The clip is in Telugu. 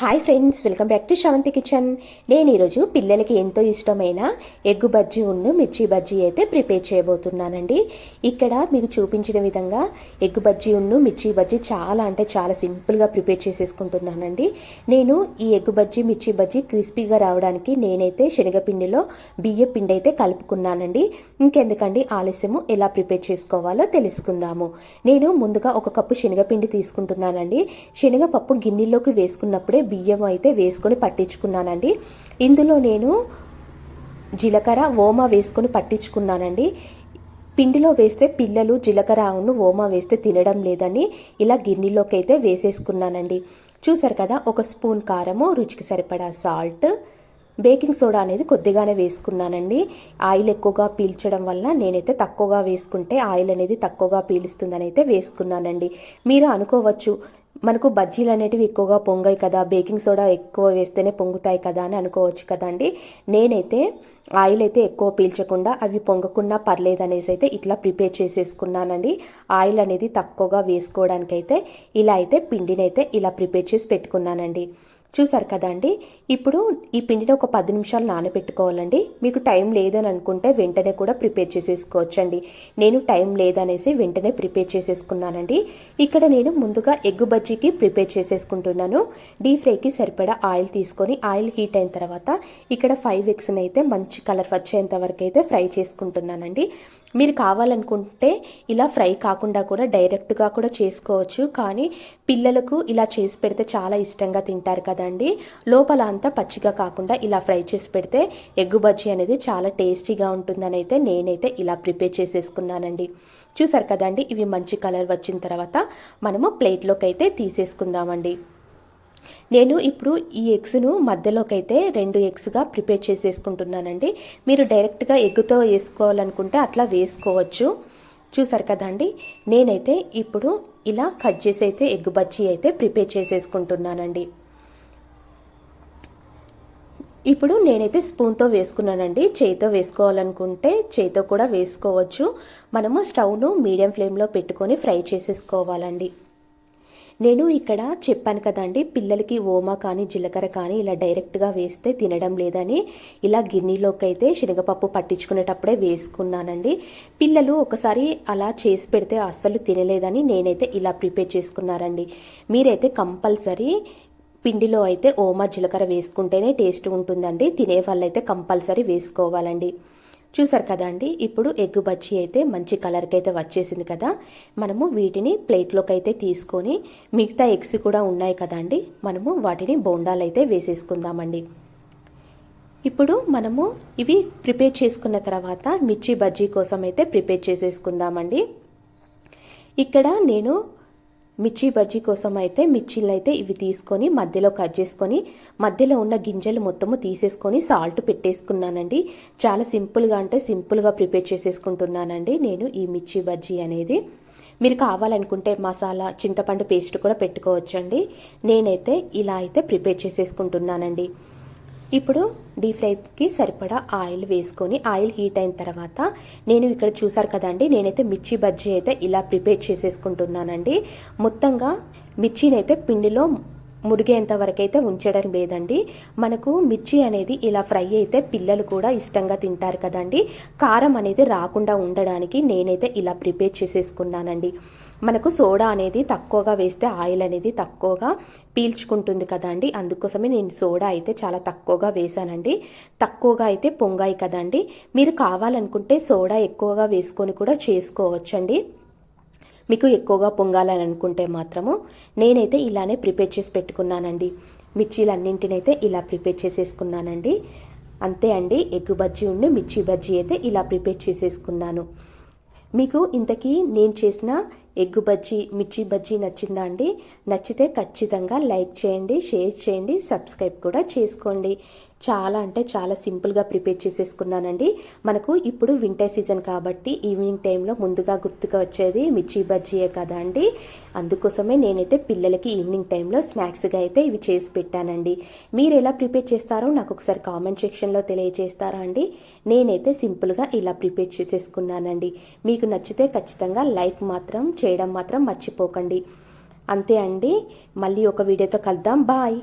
Hi friends welcome back to Shravanthi kitchen నేను ఈరోజు పిల్లలకి ఎంతో ఇష్టమైన ఎగ్గు బజ్జీ ఉన్ను మిర్చి బజ్జీ అయితే ప్రిపేర్ చేయబోతున్నానండి. ఇక్కడ మీకు చూపించిన విధంగా ఎగ్గు బజ్జీ ఉన్ను మిర్చి బజ్జీ చాలా అంటే చాలా సింపుల్గా ప్రిపేర్ చేసేసుకుంటున్నానండి. నేను ఈ ఎగ్గు బజ్జీ మిర్చి బజ్జీ క్రిస్పీగా రావడానికి నేనైతే శనగపిండిలో బియ్య పిండి అయితే కలుపుకున్నానండి. ఇంకెందుకండి ఆలస్యము ఎలా ప్రిపేర్ చేసుకోవాలో తెలుసుకుందాము. నేను ముందుగా ఒక కప్పు శనగపిండి తీసుకుంటున్నానండి. శనగపప్పు గిన్నెలోకి వేసుకున్నప్పుడే బియ్యం అయితే వేసుకొని పట్టించుకున్నానండి. ఇందులో నేను జీలకర్ర ఓమా వేసుకొని పట్టించుకున్నానండి. పిండిలో వేస్తే పిల్లలు జీలకర్రను ఓమా వేస్తే తినడం లేదని ఇలా గిన్నెలోకి అయితే వేసేసుకున్నానండి. చూసారు కదా ఒక స్పూన్ కారము రుచికి సరిపడా సాల్ట్ బేకింగ్ సోడా అనేది కొద్దిగానే వేసుకున్నానండి. ఆయిల్ ఎక్కువగా పీల్చడం వల్ల నేనైతే తక్కువగా వేసుకుంటే ఆయిల్ అనేది తక్కువగా పీలుస్తుందని అయితే వేసుకున్నానండి. మీరు అనుకోవచ్చు మనకు బజ్జీలు అనేటివి ఎక్కువగా పొంగాయి కదా బేకింగ్ సోడా ఎక్కువ వేస్తేనే పొంగుతాయి కదా అని అనుకోవచ్చు కదండి. నేనైతే ఆయిల్ అయితే ఎక్కువ పీల్చకుండా అవి పొంగకుండా పర్లేదు అనేసి అయితే ఇట్లా ప్రిపేర్ చేసేసుకున్నానండి. ఆయిల్ అనేది తక్కువగా వేసుకోవడానికైతే ఇలా అయితే పిండిని అయితే ఇలా ప్రిపేర్ చేసి పెట్టుకున్నానండి. చూసారు కదండి ఇప్పుడు ఈ పిండిని ఒక పది నిమిషాలు నానబెట్టుకోవాలండి. మీకు టైం లేదని అనుకుంటే వెంటనే కూడా ప్రిపేర్ చేసేసుకోవచ్చండి. నేను టైం లేదనేసి వెంటనే ప్రిపేర్ చేసేసుకున్నానండి. ఇక్కడ నేను ముందుగా ఎగ్గు బజ్జీకి ప్రిపేర్ చేసేసుకుంటున్నాను. డీప్ ఫ్రైకి సరిపడా ఆయిల్ తీసుకొని ఆయిల్ హీట్ అయిన తర్వాత ఇక్కడ ఫైవ్ ఎగ్స్ని అయితే మంచి కలర్ వచ్చేంత వరకు అయితే ఫ్రై చేసుకుంటున్నానండి. మీరు కావాలనుకుంటే ఇలా ఫ్రై కాకుండా కూడా డైరెక్ట్గా కూడా చేసుకోవచ్చు. కానీ పిల్లలకు ఇలా చేసి పెడితే చాలా ఇష్టంగా తింటారు కదండి. లోపల అంతా పచ్చిగా కాకుండా ఇలా ఫ్రై చేసి పెడితే ఎగ్గు బజ్జీ అనేది చాలా టేస్టీగా ఉంటుందని అయితే నేనైతే ఇలా ప్రిపేర్ చేసేసుకున్నానండి. చూసారు కదండి ఇవి మంచి కలర్ వచ్చిన తర్వాత మనము ప్లేట్లోకి అయితే తీసేసుకుందామండి. నేను ఇప్పుడు ఈ ఎగ్స్ను మధ్యలోకి అయితే రెండు ఎగ్స్గా ప్రిపేర్ చేసేసుకుంటున్నానండి. మీరు డైరెక్ట్గా ఎగ్తో వేసుకోవాలనుకుంటే అట్లా వేసుకోవచ్చు. చూసారు కదండి నేనైతే ఇప్పుడు ఇలా కట్ చేసి అయితే ఎగ్ బజ్జీ అయితే ప్రిపేర్ చేసేసుకుంటున్నానండి. ఇప్పుడు నేనైతే స్పూన్తో వేసుకున్నానండి. చేయితో వేసుకోవాలనుకుంటే చేయితో కూడా వేసుకోవచ్చు. మనము స్టవ్ను మీడియం ఫ్లేమ్లో పెట్టుకొని ఫ్రై చేసేసుకోవాలండి. నేను ఇక్కడ చెప్పాను కదండి పిల్లలకి ఓమా కానీ జీలకర్ర కానీ ఇలా డైరెక్ట్గా వేస్తే తినడం లేదని. ఇలా గిన్నెలోకి అయితే శనగపప్పు పట్టించుకునేటప్పుడే వేసుకున్నానండి. పిల్లలు ఒకసారి అలా చేసి పెడితే అస్సలు తినలేదని నేనైతే ఇలా ప్రిపేర్ చేసుకున్నారండి మీరైతే కంపల్సరీ పిండిలో అయితే ఓమా జీలకర్ర వేసుకుంటేనే టేస్ట్ ఉంటుందండి. తినే వాళ్ళైతే కంపల్సరీ వేసుకోవాలండి. చూసారు కదా అండి? ఇప్పుడు ఎగ్ బజ్జీ అయితే మంచి కలర్కి అయితే వచ్చేసింది కదా. మనము వీటిని ప్లేట్లోకి అయితే తీసుకొని మిగతా ఎగ్స్ కూడా ఉన్నాయి కదండి మనము వాటిని బోండాలు అయితే వేసేసుకుందామండి. ఇప్పుడు మనము ఇవి ప్రిపేర్ చేసుకున్న తర్వాత మిర్చి బజ్జీ కోసం అయితే ప్రిపేర్ చేసేసుకుందామండి. ఇక్కడ నేను మిర్చి బజ్జీ కోసం అయితే మిర్చీలు అయితే ఇవి తీసుకొని మధ్యలో కట్ చేసుకొని మధ్యలో ఉన్న గింజలు మొత్తము తీసేసుకొని సాల్ట్ పెట్టేసుకున్నానండి. చాలా సింపుల్గా అంటే సింపుల్గా ప్రిపేర్ చేసేసుకుంటున్నానండి నేను ఈ మిర్చి బజ్జీ అనేది. మీరు కావాలనుకుంటే మసాలా చింతపండు పేస్ట్ కూడా పెట్టుకోవచ్చండి. నేనైతే ఇలా అయితే ప్రిపేర్ చేసేసుకుంటున్నానండి. ఇప్పుడు డీప్ ఫ్రైకి సరిపడా ఆయిల్ వేసుకొని ఆయిల్ హీట్ అయిన తర్వాత నేను ఇక్కడ చూసారు కదండి నేనైతే మిర్చి బజ్జీ అయితే ఇలా ప్రిపేర్ చేసేసుకుంటున్నానండి. మొత్తంగా మిర్చిని అయితే పిండిలో మురిగేంత వరకైతే అయితే ఉంచడం లేదండి. మనకు మిర్చి అనేది ఇలా ఫ్రై అయితే పిల్లలు కూడా ఇష్టంగా తింటారు కదండి. కారం అనేది రాకుండా ఉండడానికి నేనైతే ఇలా ప్రిపేర్ చేసేసుకున్నానండి. మనకు సోడా అనేది తక్కువగా వేస్తే ఆయిల్ అనేది తక్కువగా పీల్చుకుంటుంది కదండి. అందుకోసమే నేను సోడా అయితే చాలా తక్కువగా వేసానండి తక్కువగా అయితే పొంగాయి కదండి. మీరు కావాలనుకుంటే సోడా ఎక్కువగా వేసుకొని కూడా చేసుకోవచ్చండి. మీకు ఎక్కువగా పొంగాలని అనుకుంటే మాత్రము నేనైతే ఇలానే ప్రిపేర్ చేసి పెట్టుకున్నానండి. మిర్చీలన్నింటినైతే ఇలా ప్రిపేర్ చేసేసుకున్నానండి. అంతే అండి ఎగ్గు బజ్జీ ఉండి మిర్చి బజ్జీ అయితే ఇలా ప్రిపేర్ చేసేసుకున్నాను. మీకు ఇంతకీ నేను చేసిన ఎగ్గు బజ్జీ మిర్చి బజ్జీ నచ్చిందా అండి? నచ్చితే ఖచ్చితంగా లైక్ చేయండి షేర్ చేయండి సబ్స్క్రైబ్ కూడా చేసుకోండి. చాలా అంటే చాలా సింపుల్గా ప్రిపేర్ చేసేసుకున్నానండి. మనకు ఇప్పుడు వింటర్ సీజన్ కాబట్టి ఈవినింగ్ టైంలో ముందుగా గుర్తుగా వచ్చేది మిర్చి బజ్జీయే కదా అండి. అందుకోసమే నేనైతే పిల్లలకి ఈవినింగ్ టైంలో స్నాక్స్గా అయితే ఇవి చేసి పెట్టానండి. మీరు ఎలా ప్రిపేర్ చేస్తారో నాకు ఒకసారి కామెంట్ సెక్షన్లో తెలియజేస్తారా అండి? నేనైతే సింపుల్గా ఇలా ప్రిపేర్ చేసేసుకున్నానండి. మీకు నచ్చితే ఖచ్చితంగా లైక్ మాత్రం చేయడం మాత్రం మర్చిపోకండి. అంతే అండి. మళ్ళీ ఒక వీడియోతో కలుద్దాం. బాయ్.